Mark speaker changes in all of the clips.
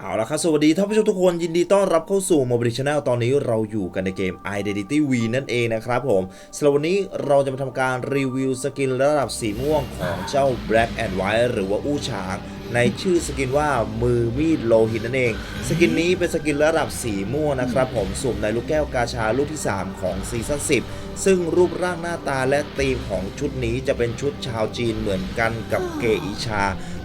Speaker 1: เอาละครับสวัสดีท่านผู้ชมทุกคนยินดีต้อนรับเข้าสู่ Mobile Channel ตอนนี้เราอยู่กันในเกม Identity V นั่นเองนะครับผมสำหรับวันนี้เราจะมาทำการรีวิวสกินระดับสีม่วงของเจ้า Black and White หรือว่าอู้ฉางในชื่อสกินว่ามือมีดโลหิตนั่นเอง สกินนี้เป็นสกินระดับสีม่วงนะครับผมสุ่มในลูกแก้วกาชาลูกที่ 3 ของซีซั่น10 ซึ่งรูปร่างหน้าตาและธีมของชุดนี้จะเป็นชุดชาวจีนเหมือนกันกับเกอิชา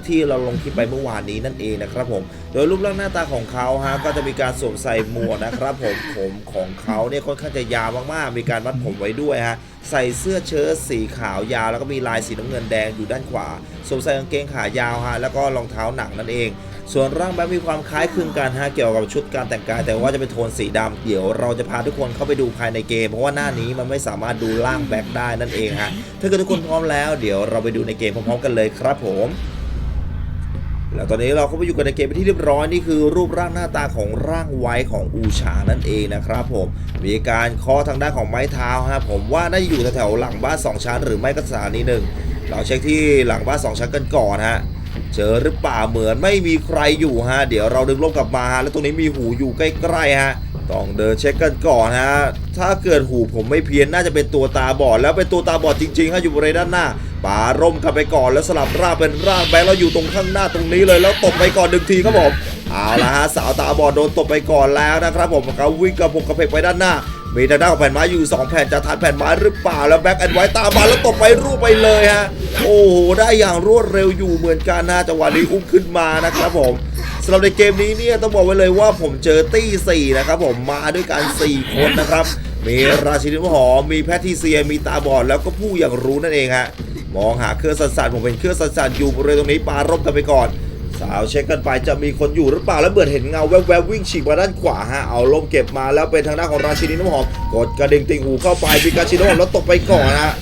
Speaker 1: ที่เราลงคลิปไปเมื่อวานนี้นั่นเองนะครับผม โดยรูปร่างหน้าตาของเขาฮะก็จะมีการสวมใส่หมวกนะครับผมผมของเขาเนี่ยค่อนข้างจะยาวมากๆ มีการมัดผมไว้ด้วยฮะใส่เสื้อเชิ้ตสีขาวยาว แล้วก็มีลายสีน้ำเงินแดงอยู่ด้านขวาสวมใส่กางเกงขายาวฮะแล้วก็รองเท้าหนังนั่นเอง ส่วนร่างแบ็คมีความคล้ายคลึงกันฮะเกี่ยวกับชุดการแต่งกาย แต่ว่าจะเป็นโทนสีดำเดี๋ยวเราจะพาทุกคนเข้าไปดูภายในเกม เพราะว่าหน้านี้มันไม่สามารถดูร่างแบ็คได้นั่นเองฮะถ้าเกิดทุกคนพร้อมแล้วเดี๋ยวเราไปดูในเกมพร้อมๆกันเลยครับผม แล้วตอนนี้เราก็ไปอยู่กันในเกมเป็นที่เรียบร้อยนี่คือรูปร่างหน้าตาของร่างไว้ของอูชานั่นเองนะครับผมมีการเคาะทางด้านของไม้เท้าฮะผมว่าน่าจะอยู่แถวๆหลังบ้านสองชั้น หรือไม่ก็สถานีหนึ่งเราเช็คที่หลังบ้านสองชั้นกันก่อนฮะเจอหรือเปล่าเหมือนไม่มีใครอยู่ฮะเดี๋ยวเราดึงลมกลับมาฮะแล้วตรงนี้มีหูอยู่ใกล้ๆฮะต้องเดินเช็คกันก่อนฮะ ถ้าเกิดหูผมไม่เพี้ยนน่าจะเป็นตัวตาบอดแล้วเป็นตัวตาบอดจริงๆฮะอยู่บริเวณด้านหน้า ปาร่มกันไปก่อนแล้วสลับร่างเป็นร่างแบงค์เราอยู่ตรงข้างหน้าตรงนี้เลยแล้วตบไปก่อนหนึ่งทีครับผมเอาละฮะสาวตาบอดโดนตบไปก่อนแล้วนะครับผมเขาวิ่งกระพกกระเพกไปด้านหน้ามีทางด้านของแผ่นไม้อยู่ 2 แผ่นจะทันแผ่นไม้หรือเปล่าแล้วแบ็กแอนไว้ตามมาแล้วตบไปรูปไปเลยฮะโอ้โหได้อย่างรวดเร็วอยู่เหมือนกันนะจังหวะนี้อุ้มขึ้นมานะครับผมสำหรับในเกมนี้เนี่ยต้องบอกไว้เลยว่าผมเจอตี้4นะครับผมมาด้วยกัน 4 คนนะครับ มีราชินีหอมมีแพทริเซียมีตาบอดแล้วก็ผู้อย่างรู้นั่นเองฮะมองหาเครื่องสั่นๆผมเป็นเครื่องสั่นๆอยู่บริเวณตรงนี้ปาร่มกันไปก่อน สาวเช็คกันไปจะมีคนอยู่หรือเปล่าแล้วเบิดเห็นเงาแวบๆวิ่งฉีกมาด้านขวาฮะเอาลมเก็บมาแล้วเป็นทางด้านของราชินีน้ำหอมกดกระดิ่งติ่งหูเข้าไปมีกาชินน้ำหอมแล้วตบไปก่อนฮะ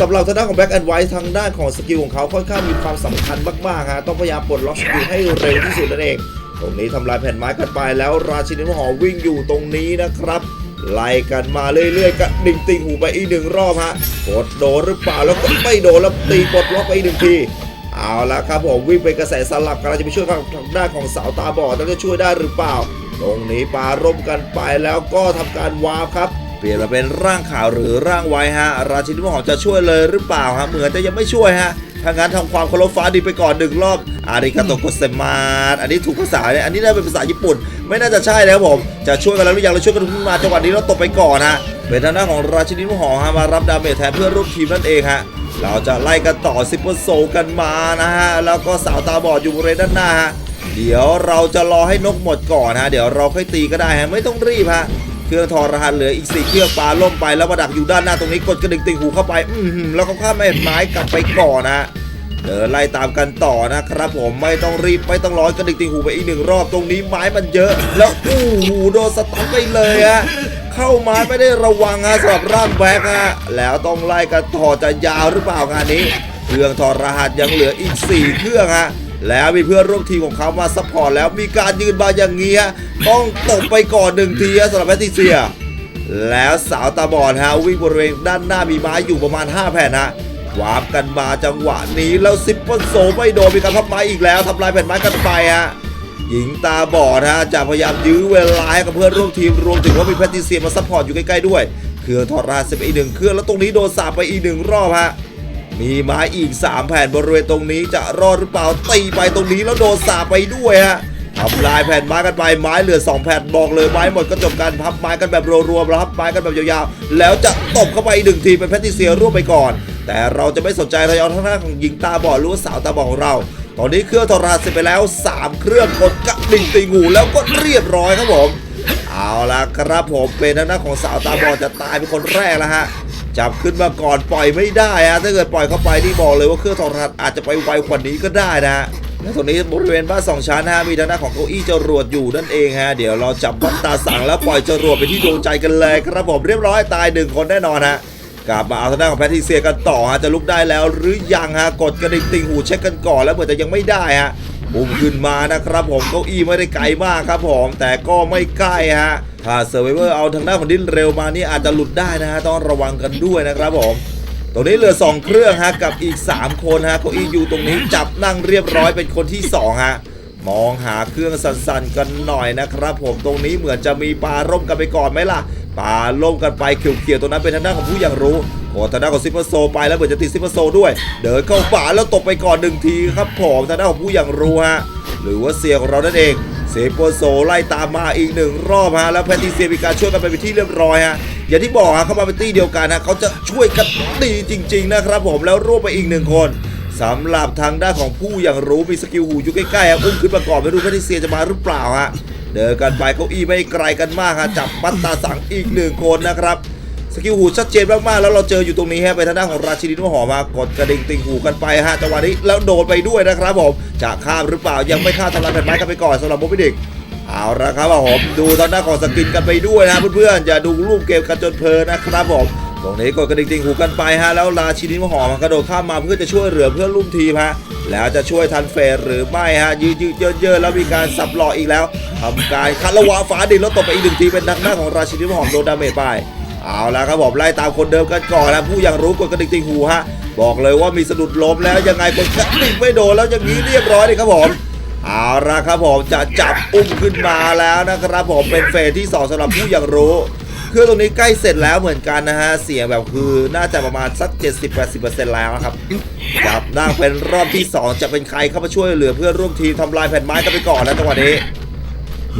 Speaker 1: สำหรับทางด้านของแบ็กแอนด์ไวท์ทางด้านของสกิลของเขาค่อนข้างมีความสำคัญมากๆฮะต้องพยายามปลดล็อกสกิลให้เร็วที่สุดนั่นเอง ตรงนี้ทำลายแผ่นไม้กันไปแล้วราชินีน้ำหอมวิ่งอยู่ตรงนี้นะครับ ไล่กันมาเรื่อยๆกับดิ่งติ่งหูไปอีกหนึ่งรอบฮะกดโดนหรือเปล่าแล้วก็ไม่โดนแล้วตีกดล็อกไปอีกหนึ่งทีเอาละครับผมวิ่งไปกระแสสลับกันเราจะไปช่วยทางด้านของสาวตาบอดแล้วจะช่วยได้หรือเปล่า ตรงนี้ปาร่มกันไปแล้วก็ทำการวาร์ปครับ เปลี่ยนมาเป็นร่างขาวหรือร่างไว้ฮะ ราชินีหอมจะช่วยเลยหรือเปล่าฮะเหมือนจะยังไม่ช่วยฮะถ้างั้นทำความเคารพฟ้าดินไปก่อนหนึ่งรอบอาริกาโตโกเซมาสอันนี้ถูกภาษาเนี่ยอันนี้น่าเป็นภาษาญี่ปุ่น ไม่น่าจะใช่แล้วผม จะช่วยกันแล้วหรือยังเราช่วยกันขึ้นมาจังหวะนี้เราตบไปก่อนฮะเป็นทางด้านของราชินีหอมฮะมารับดาเมจแทนเพื่อนร่วมทีมนั่นเองฮะเราจะไล่กันต่อซิปเปอร์โซกันมานะฮะแล้วก็สาวตาบอดอยู่บริเวณด้านหน้าฮะเดี๋ยวเราจะรอให้นกหมดก่อนฮะ เดี๋ยวเราค่อยตีก็ได้ฮะ ไม่ต้องรีบฮะ เครื่องทอรหัสเหลืออีกสี่เครื่องปลาล่มไปแล้วมาดักอยู่ด้านหน้าตรงนี้กดกระดิ่งติ่งหูเข้าไป อือหือแล้วก็ข้ามแม่ไม้กลับไปก่อนนะเดินไล่ตามกันต่อนะครับผมไม่ต้องรีบไม่ต้องร้อนกระดิกติงหูไปอีกหนึ่งรอบตรงนี้ไม้มันเยอะ แล้วอู้หูโดนสตันไปเลยฮะเข้าไม้ไม่ได้ระวังฮะสำหรับร่างแบ็คฮะแล้วต้องไล่กันต่อจะยาวหรือเปล่างานนี้ เครื่องถอดรหัสยังเหลืออีก 4 เครื่องฮะ แล้วมีเพื่อนร่วมทีมของเขามาซัพพอร์ตแล้วมีการยืนมาอย่างเงี้ยต้องตบไปก่อนหนึ่งทีสำหรับแพทิเซีย แล้วสาวตาบอดฮะวิ่งบริเวณด้านหน้ามีไม้อยู่ประมาณ 5 แผ่นฮะวาร์ปกันมาจังหวะนี้แล้วซิปเปอร์โซไม่โดนมีการพับไม้อีกแล้วทำลายแผ่นไม้กันไปฮะหญิงตาบอดฮะจะพยายามยื้อเวลาให้กับเพื่อนร่วมทีมรวมถึงว่ามีแพทิเซียมาซัพพอร์ตอยู่ใกล้ๆด้วย เครื่องถอดรหัสไปอีกหนึ่งเครื่องแล้วตรงนี้โดนสาปไปอีกหนึ่งรอบฮะ มีไม้อีก 3 แผ่นบริเวณตรงนี้จะรอดหรือเปล่าตีไปตรงนี้แล้วโดนสาไปด้วยฮะทำลายแผ่นไม้กันไปไม้เหลือ 2 แผ่นบอกเลยไม้หมดก็จบการพับไม้กันแบบรวมๆแล้วพับไม้กันแบบยาวๆ แล้วจะตบเข้าไปอีกหนึ่งทีเป็นแพทติเซียร่วมไปก่อน แต่เราจะไม่สนใจเราเอาทางหน้าของหญิงตาบอดหรือว่าสาวตาบอดของเรา ตอนนี้เครื่องโทรทัศน์เสร็จไปแล้ว 3 เครื่องกดกระดิ่งตีงูแล้วก็เรียบร้อยครับผม เอาละครับผมเป็นทางด้าของสาวตาบอดจะตายเป็นคนแรกแล้วฮะ จับขึ้นมาก่อนปล่อยไม่ได้ฮะถ้าเกิดปล่อยเข้าไปนี่บอกเลยว่าเครื่องโทรทัศน์อาจจะไปไวกว่านี้ก็ได้นะและตรงนี้บริเวณบ้านสองชั้นนะมีทางด้านของเก้าอี้จรวดอยู่นั่นเองฮะเดี๋ยวเราจับวัดตาสั่งแล้วปล่อยจรวดไปที่ดวงใจกันเลยครับผมเรียบร้อยตายหนึ่งคนแน่นอนฮะกลับมาเอาทางด้านของแพทริเซียกันต่อฮะจะลุกได้แล้วหรือยังฮะกดกระดิ่งติงหูเช็คกันก่อนแล้วเหมือนจะยังไม่ได้ฮะ บุ้มขึ้นมานะครับผมเก้าอี้ไม่ได้ไกลมากครับผมแต่ก็ไม่ใกล้ฮะถ้าเซอร์ไวเวอร์เอาทางด้านของดิ้นเร็วมานี่อาจจะหลุดได้นะฮะต้องระวังกันด้วยนะครับผมตรงนี้เหลือ 2 เครื่องฮะกับอีก 3 คนฮะเก้าอี้อยู่ตรงนี้จับนั่งเรียบร้อยเป็นคนที่2ฮะมองหาเครื่องสั่นๆกันหน่อยนะครับ ผมตรงนี้เหมือนจะมีปลาร่มกันไปก่อนไหมล่ะปลาล่มกันไปเขียวๆตรงนั้นเป็นทางด้านของผู้อย่างรู้ โอ้ทางด้านของซิปเปอร์โซไปแล้วเหมือนจะติดซิปเปอร์โซด้วย เดินเข้าป่าแล้วตกไปก่อนหนึ่งทีครับผมทางด้านของผู้อย่างรู้ฮะหรือว่าเสียของเรานั่นเองเซโปโซไล่ตามมาอีกหนึ่งรอบฮะแล้วแพนติเซียมีการช่วยกันไปเป็นที่เรียบร้อยฮะอย่างที่บอกฮะเข้ามาเป็นตี้เดียวกันฮะเขาจะช่วยกันดีจริง ๆ นะครับผมแล้วรวบไปอีกหนึ่งคนสำหรับทางด้านของผู้อย่างรู้มีสกิลหูอยู่ใกล้ๆฮะอุ้มขึ้นมาก่อนไม่รู้แพนติเซียจะมาหรือเปล่าฮะเดินกันไปเก้าอี้ไม่ไกลกันมากฮะจับปัตตาสังอีกหนึ่งคนนะครับ สกิลหูชัดเจนมากๆแล้วเราเจออยู่ตรงนี้ฮะไปทางด้านของราชินีนุ่หอมมากดกระดิ่งติ่งหูกันไปฮะจังหวะนี้แล้วโดนไปด้วยนะครับผมจะข้ามหรือเปล่ายังไม่ข้ามทำลายแผ่นไม้กันไปก่อนสำหรับโมบิดิกเอาละครับผมดูทางด้านของสกินกันไปด้วยนะเพื่อนๆอย่าดูรูปเกมกันจนเพลินนะครับผมตรงนี้กดกระดิ่งติ่งหูกันไปฮะแล้วราชินีมหอมกระโดดข้ามมาเพื่อจะช่วยเหลือเพื่อนร่วมทีมฮะแล้วจะช่วยทันเฟสหรือไม่ฮะยืดยืดเยอะๆแล้วมีการสับหล่ออีกแล้วทำการคัดระวะฟ้าดินแล้วตบไปอีกหนึ่งทีเป็นทางด้าของราชินีมหอมโดนดาเมจไป เอาละครับผมไล่ตามคนเดิมกันก่อนนะผู้ยังรู้กดกระดิ่งติ่งหูฮะบอกเลยว่ามีสะดุดล้มแล้วยังไงกดกระดิ่งไม่โดนแล้วอย่างนี้เรียบร้อยเลยครับผมเอาละครับผมจะจับอุ้มขึ้นมาแล้วนะครับผมเป็นเฟสที่2สำหรับผู้ยากรู้เครื่องตรงนี้ใกล้เสร็จแล้วเหมือนกันนะฮะเสียงแบบคือน่าจะประมาณสัก 70-80%แล้วนะครับจับนั่งเป็นรอบที่ 2 จะเป็นใครเข้ามาช่วยเหลือเพื่อนร่วมทีมทำลายแผ่นไม้กันไปก่อนนะจังหวะนี้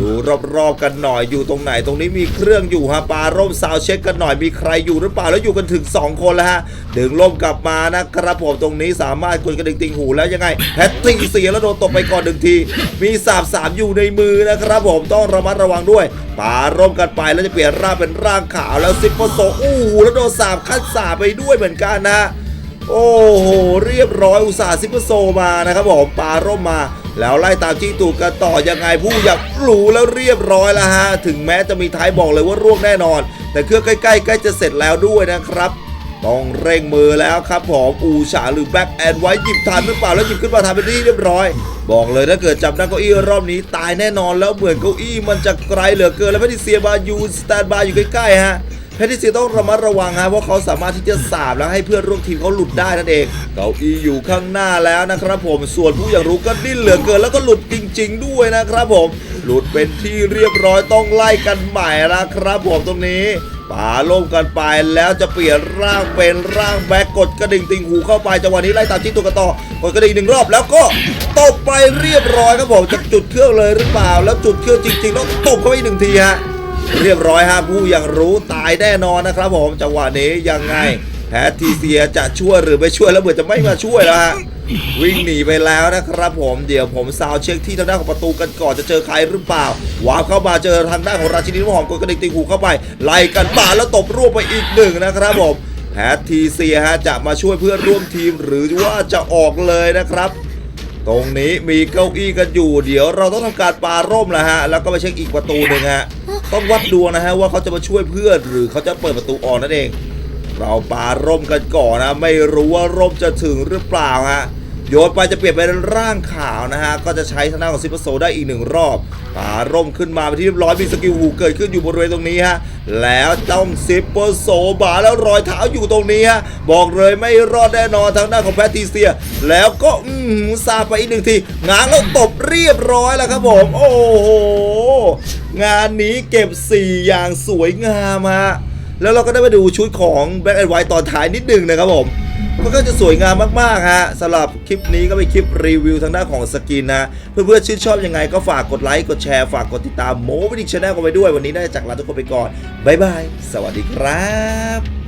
Speaker 1: ดูรอบๆกันหน่อยอยู่ตรงไหนตรงนี้มีเครื่องอยู่ฮะปาร่มซาวเช็คกันหน่อยมีใครอยู่หรือเปล่าแล้วอยู่กันถึง 2 คนแล้วฮะดึงล่มกลับมานะครับผมตรงนี้สามารถกดกระดิ่งติงหูแล้วยังไงแพตติงเสียแล้วโดนตบไปก่อนหนึ่งที มีสาบสามอยู่ในมือนะครับผมต้องระมัดระวังด้วยปาร่มกันไปแล้วจะเปลี่ยนร่างเป็นร่างขาวแล้วซิปโปโซอู้หูแล้วโดนสาบคัดสาบไปด้วยเหมือนกันนะโอ้โหเรียบร้อยอุตส่าห์ซิปเปโซมานะครับผมปาร่มมา แล้วไล่ตามจี้ตูดกันต่อยังไงผู้อยากรู้แล้วเรียบร้อยแล้วฮะถึงแม้จะมีท้ายบอกเลยว่าร่วงแน่นอน แต่เครื่องใกล้ๆใกล้จะเสร็จแล้วด้วยนะครับต้องเร่งมือแล้วครับผมอูฉาหรือแบ็กแอนไว้หยิบทันหรือเปล่าแล้วหยิบขึ้นมาทำเป็นที่เรียบร้อย บอกเลยถ้าเกิดจับนั่งเก้าอี้รอบนี้ตายแน่นอนแล้วเหมือนเก้าอี้มันจะไกลเหลือเกินแล้วแพทริเซียบายูสแตนบายอยู่ใกล้ๆฮะ แพทริเซียต้องระมัดระวังฮะเพราะเขาสามารถที่จะสาบแล้วให้เพื่อนร่วมทีมเขาหลุดได้นั่นเองเก้าอี้อยู่ข้างหน้าแล้วนะครับผมส่วนผู้อยากรู้ก็ดิ้นเหลือเกินแล้วก็หลุดจริง ๆ ด้วยนะครับผม หลุดเป็นที่เรียบร้อยต้องไล่กันใหม่แล้วครับผมตรงนี้ป่าล่มกันไปแล้วจะเปลี่ยนร่างเป็นร่างแบกกดกระดิ่งติงหูเข้าไปจังหวะนี้ไล่ตามที่ตัวกระต่อกดกระดิ่งหนึ่งรอบแล้วก็ตบไปเรียบร้อยครับผมจะจุดเครื่องเลยหรือเปล่า แล้วจุดเครื่องจริงๆแล้วตบเข้าไปหนึ่งทีฮะ เรียบร้อยฮะผู้ยังรู้ตายแน่นอนนะครับผมจังหวะนี้ยังไงแพทริเซียจะช่วยหรือไม่ช่วยแล้วเหมือนจะไม่มาช่วยแล้วฮะวิ่งหนีไปแล้วนะครับผมเดี๋ยวผมซาวเช็คที่ทางด้านของประตูกันก่อนจะเจอใครหรือเปล่าวาร์ปเข้ามาเจอทางด้านของราชินีน้ำหอมกดกระดิ่งติงหูเข้าไปไล่กันป่าแล้วตบรวบไปอีกหนึ่งนะครับผมแพทริเซียฮะจะมาช่วยเพื่อนร่วมทีมหรือว่าจะออกเลยนะครับ ตรงนี้มีเก้าอี้กันอยู่ เดี๋ยวเราต้องทำการปาร่มแล้วฮะ แล้วก็ไปเช็คอีกประตูหนึ่งฮะ ต้องวัดดวงนะฮะว่าเขาจะมาช่วยเพื่อนหรือเขาจะเปิดประตูออกนั่นเอง เราปาร่มกันก่อนนะ ไม่รู้ว่าร่มจะถึงหรือเปล่าฮะ โยนไปจะเปลี่ยนเป็นร่างขาวนะฮะ ก็จะใช้ทางด้านของซิปเปอร์โซได้อีกหนึ่งรอบปาร่มขึ้นมาเป็นที่เรียบร้อยมีสกิลหูเกิดขึ้นอยู่บริเวณตรงนี้ฮะ แล้วต้องซิปเปอร์โซบาแล้วรอยเท้าอยู่ตรงนี้ฮะ บอกเลยไม่รอดแน่นอนทางด้านของแพทริเซีย แล้วก็อือหือซาไปอีกหนึ่งทีง้างแล้วตบเรียบร้อยแล้วครับผม โอ้โห งานนี้เก็บ 4 อย่างสวยงามฮะแล้วเราก็ได้มาดูชุดของแบ็ k แอนด์ไวตอนท้ายนิดหนึ่งนะครับผม มันก็จะสวยงามมากๆฮะสำหรับคลิปนี้ก็เป็นคลิปรีวิวทางด้านของสกินนะ เพื่อนๆชื่นชอบยังไงก็ฝากกดไลค์กดแชร์ฝากกดติดตามโมบิดิกชาแนลกันไปด้วยวันนี้ได้จากลาทุกคนไปก่อนบ๊ายบายสวัสดีครับ